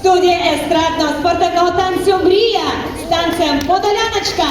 студія естрадного спортивного танцю Мрія з танцем Подоляночка.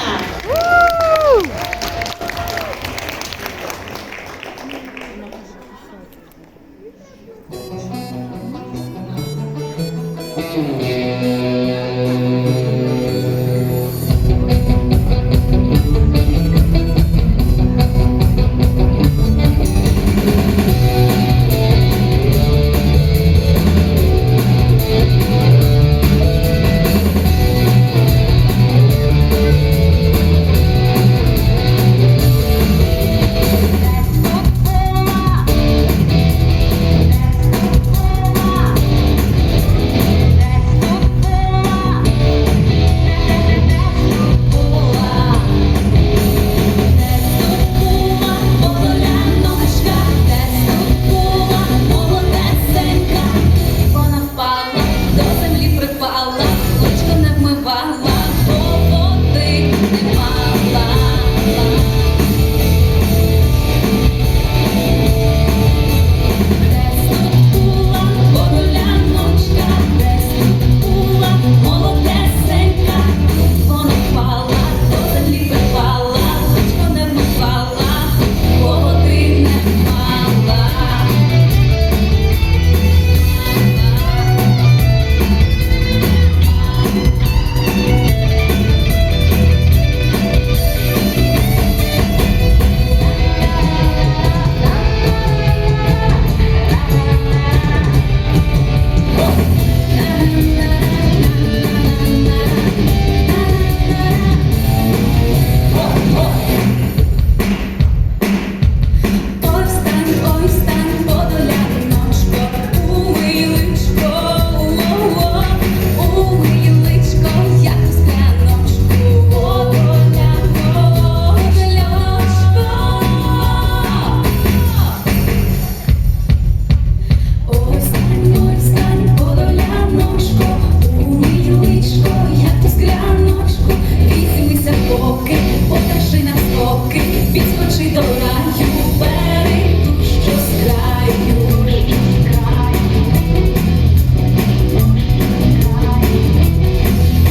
Відпочи до раю, берегу, що з краю.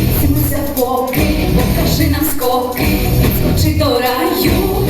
Відсунься поки, покажи нам скоки, відскочи до раю.